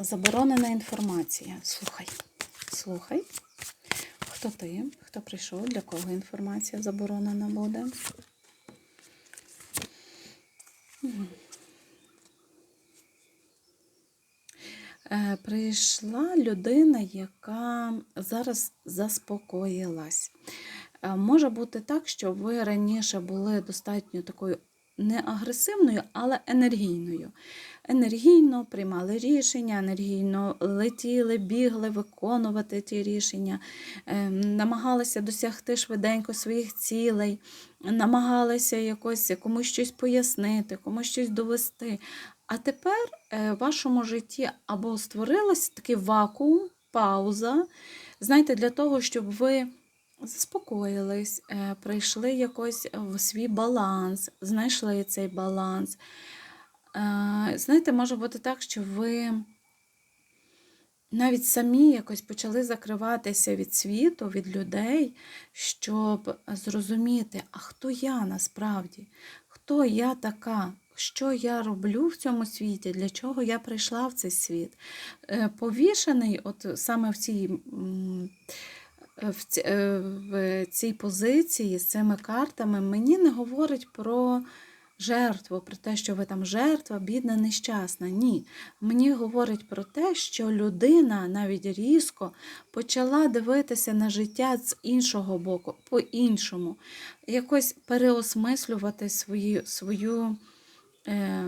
Заборонена інформація. Слухай. Слухай. Хто ти? Хто прийшов? Для кого інформація заборонена буде? Е, Прийшла людина, яка зараз заспокоїлась. Е, Може бути так, що ви раніше були достатньо такою не агресивною, але енергійною. Енергійно приймали рішення, енергійно летіли, бігли, виконувати ті рішення, е, намагалися досягти швиденько своїх цілей, намагалися якось комусь щось пояснити, комусь щось довести. А тепер е, в вашому житті або створилось такий вакуум, пауза, знаєте, для того, щоб ви заспокоїлись, е, прийшли якось в свій баланс, знайшли цей баланс. Е, Знаєте, може бути так, що ви навіть самі якось почали закриватися від світу, від людей, щоб зрозуміти, а хто я насправді, хто я така, що я роблю в цьому світі, для чого я прийшла в цей світ. Е, Повішений, от саме в цій. Е, в цій позиції з цими картами мені не говорить про жертву, про те, що ви там жертва, бідна, нещасна. Ні. Мені говорить про те, що людина навіть різко почала дивитися на життя з іншого боку, по-іншому, якось переосмислювати свою, свою е,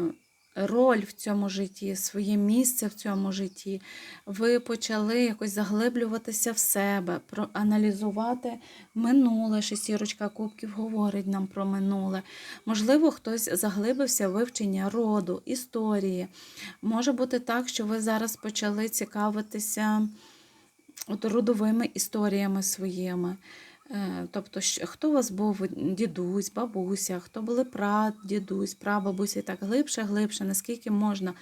роль в цьому житті, своє місце в цьому житті. Ви почали якось заглиблюватися в себе, проаналізувати минуле. Шестірочка кубків говорить нам про минуле. Можливо, хтось заглибився в вивчення роду, історії. Може бути так, що ви зараз почали цікавитися от родовими історіями своїми. Е, Тобто, хто у вас був дідусь, бабуся, хто були прад, дідусь, прабабуся, і так глибше, глибше, наскільки можна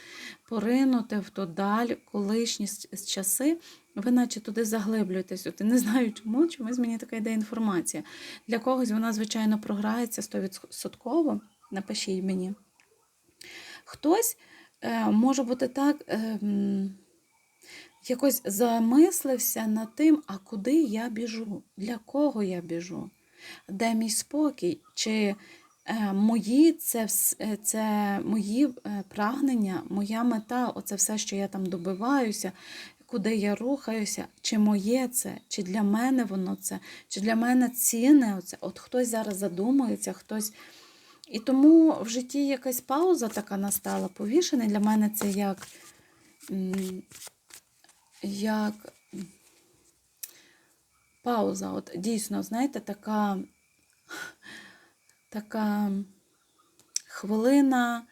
поринути в ту даль, колишні часи, ви наче туди заглиблюєтесь. От, не знаю чому, чомусь мені така йде інформація. Для когось вона, звичайно, програється 100%. Напишіть мені. Хтось е, може бути так. Якось замислився над тим, а куди я біжу, для кого я біжу, де мій спокій, чи е, мої це, е, це мої е, прагнення, моя мета, оце все, що я там добиваюся, куди я рухаюся, чи моє це, чи для мене воно це, чи для мене цінне оце. От хтось зараз задумується, хтось. І тому в житті якась пауза така настала, повішений. Для мене це як. Як пауза. От дійсно, знаєте, така, така хвилина,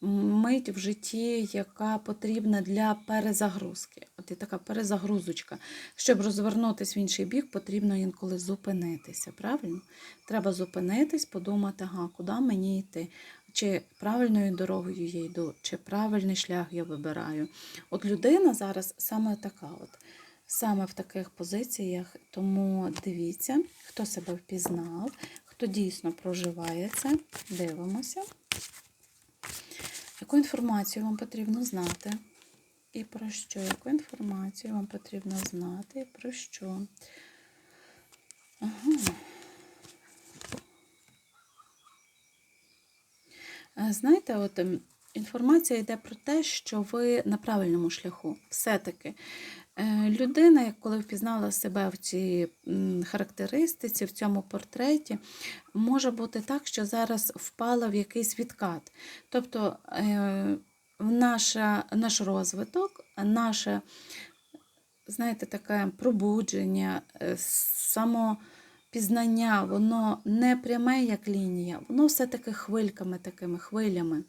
мить в житті, яка потрібна для перезагрузки. От і така перезагрузочка. Щоб розвернутися в інший бік, потрібно інколи зупинитися. Правильно? Треба зупинитись, подумати, ага, куди мені йти. Чи правильною дорогою я йду, чи правильний шлях я вибираю. От людина зараз саме така, от, саме в таких позиціях. Тому дивіться, хто себе впізнав, хто дійсно проживає це. Дивимося. Яку інформацію вам потрібно знати? І про що? Яку інформацію вам потрібно знати і про що? Ага. Е, Знаєте, от ем, інформація йде про те, що ви на правильному шляху. Все-таки Е, людина, коли впізнала себе в цій характеристиці, в цьому портреті, може бути так, що зараз впала в якийсь відкат. Тобто е, наша, наш розвиток, наше, знаєте, таке пробудження, е, самопізнання, воно не пряме, як лінія, воно все-таки хвильками, такими хвилями.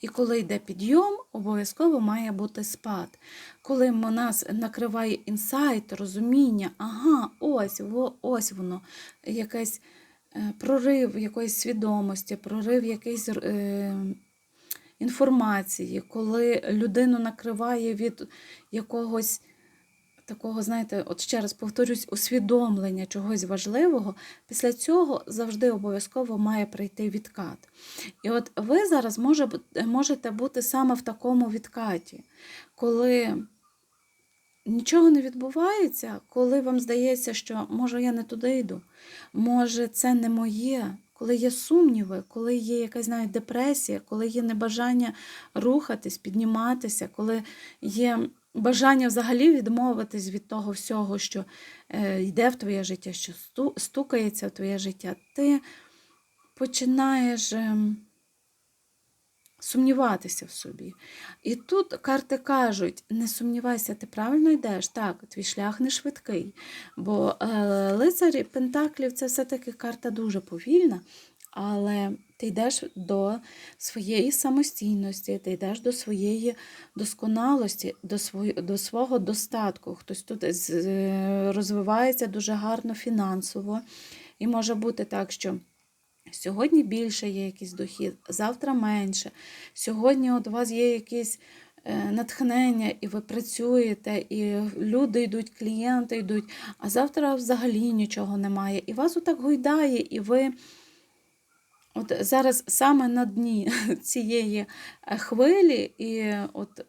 І коли йде підйом, обов'язково має бути спад. Коли нас накриває інсайт, розуміння, ага, ось, ось воно, якийсь е, прорив якоїсь свідомості, прорив якоїсь е, інформації, коли людину накриває від якогось такого, знаєте, от ще раз повторюсь, усвідомлення чогось важливого, після цього завжди обов'язково має прийти відкат. І от ви зараз може, можете бути саме в такому відкаті, коли нічого не відбувається, коли вам здається, що може я не туди йду, може це не моє. Коли є сумніви, коли є якась навіть депресія, коли є небажання рухатись, підніматися, коли є бажання взагалі відмовитись від того всього, що е, йде в твоє життя, що сту- стукається в твоє життя, ти починаєш ем, сумніватися в собі. І тут карти кажуть: не сумнівайся, ти правильно йдеш. Так, твій шлях не швидкий. Бо е, лицарі Пентаклів це все-таки карта дуже повільна, але ти йдеш до своєї самостійності, ти йдеш до своєї досконалості, до, свої, до свого достатку. Хтось тут розвивається дуже гарно фінансово. І може бути так, що. Сьогодні більше є якийсь дохід, завтра менше. Сьогодні от у вас є якесь е, натхнення, і ви працюєте, і люди йдуть, клієнти йдуть, а завтра взагалі нічого немає. І вас отак гойдає, і ви от зараз саме на дні цієї е, хвилі, і от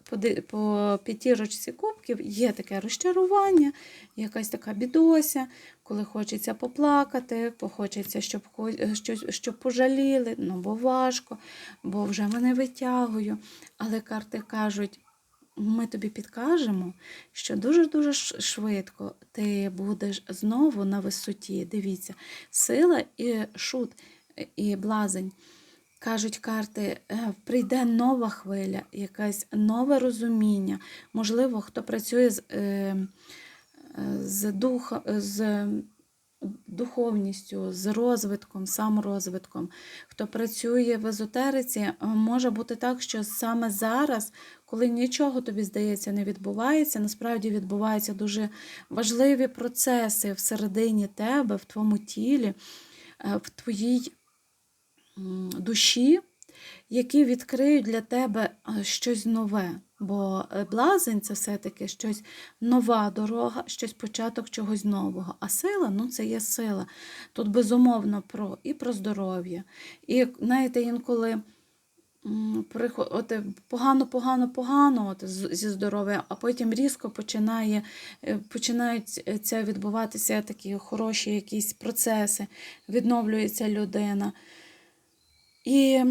по, п'ятірочці кубків є таке розчарування, якась така бідося, коли хочеться поплакати, хочеться, щоб е, щоб пожаліли, ну бо важко, бо вже мене витягую. Але карти кажуть. Ми тобі підкажемо, що дуже-дуже швидко ти будеш знову на висоті. Дивіться, сила і шут, і блазень. Кажуть карти, е, прийде нова хвиля, якесь нове розуміння. Можливо, хто працює з, е, е, з, духа, з духовністю, з розвитком, саморозвитком. Хто працює в езотериці, може бути так, що саме зараз, коли нічого тобі здається не відбувається, насправді відбуваються дуже важливі процеси всередині тебе, в твоєму тілі, в твоїй душі, які відкриють для тебе е, щось нове. Бо е, блазень це все-таки щось нова дорога, щось початок чогось нового. А сила ну це є сила. Тут безумовно про і про здоров'я. І знаєте, інколи от, е, погано, погано, погано от, зі здоров'ям, а потім різко починає, починають це відбуватися такі хороші якісь процеси, відновлюється людина. І,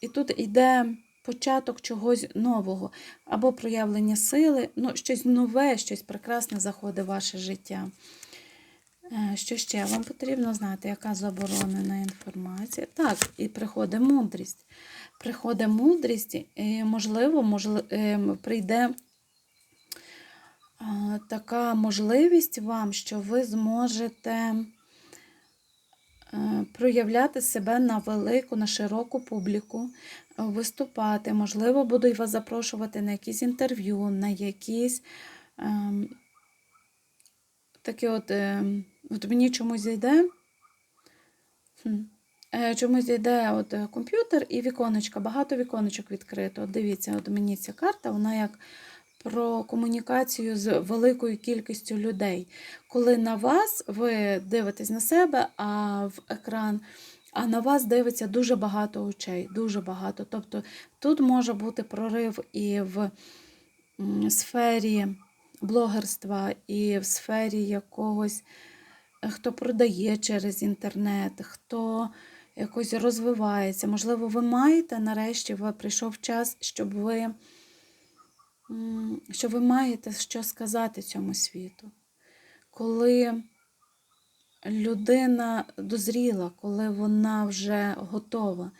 і тут йде початок чогось нового, або проявлення сили, ну, щось нове, щось прекрасне заходить в ваше життя. Е, Що ще вам потрібно знати, яка заборонена інформація? Так, і приходить мудрість. Приходить мудрість, і, можливо, можливо прийде така можливість вам, що ви зможете е, проявляти себе на велику, на широку публіку, е, виступати. Можливо, будуть вас запрошувати на якісь інтерв'ю, на якісь ем, такі от, ем, от мені чомусь йде. Е, Чомусь йде от е, комп'ютер і віконечка, багато віконечок відкрито. От дивіться, от мені ця карта, вона як про комунікацію з великою кількістю людей. Коли на вас ви дивитесь на себе, а в екран, а на вас дивиться дуже багато очей, дуже багато. Тобто тут може бути прорив і в сфері блогерства, і в сфері якогось, е, хто продає через інтернет, хто якось розвивається. Можливо, ви маєте нарешті ви прийшов час, щоб ви, що ви маєте що сказати цьому світу. Коли людина дозріла, коли вона вже готова.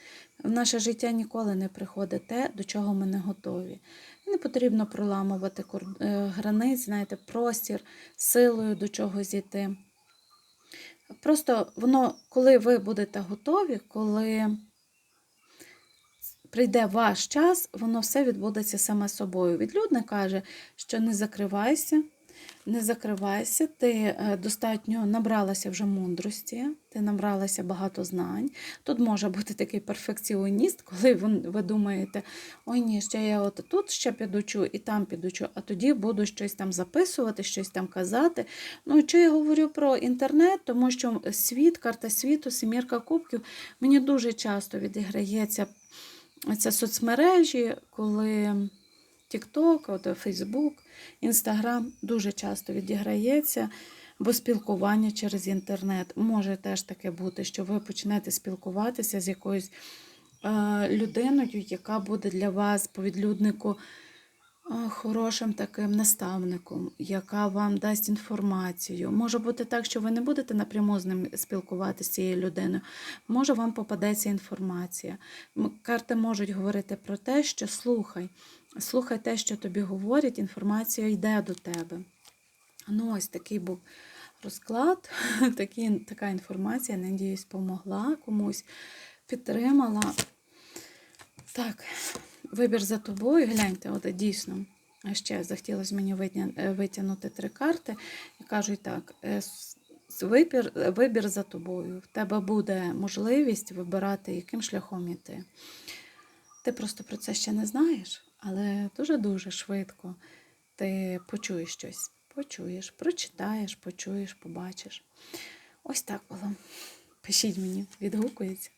В наше життя ніколи не приходить те, до чого ми не готові. Не потрібно проламувати е, границь, знаєте, простір силою до чогось йти. Просто воно, коли ви будете готові, коли прийде ваш час, воно все відбудеться саме собою. Відлюдне каже, що не закривайся, Не закривайся, ти е, достатньо набралася вже мудрості, ти набралася багато знань. Тут може бути такий перфекціоніст, коли ви, думаєте, ой ні, ще я от тут ще підучу і там підучу, а тоді буду щось там записувати, щось там казати. Ну, і чи я говорю про інтернет, тому що світ, карта світу, семірка кубків, мені дуже часто відіграється це соцмережі, коли TikTok, Facebook, Instagram дуже часто відіграється, бо спілкування через інтернет. Може теж таке бути, що ви почнете спілкуватися з якоюсь е, людиною, яка буде для вас по відлюднику хорошим таким наставником, яка вам дасть інформацію. Може бути так, що ви не будете напряму з ним спілкуватися з цією людиною. Може, вам попадеться інформація. Карти можуть говорити про те, що слухай, слухай те, що тобі говорять, інформація йде до тебе. Ну, ось такий був розклад, такі, така інформація, надіюсь, допомогла комусь, підтримала. Так, вибір за тобою. Гляньте, от дійсно. Ще захотілося мені е, витягнути три карти і кажуть так: е, вибір, вибір за тобою. В тебе буде можливість вибирати, яким шляхом іти. Ти просто про це ще не знаєш, але дуже-дуже швидко ти почуєш щось. Почуєш, прочитаєш, почуєш, побачиш. Ось так було. Пишіть мені, відгукується.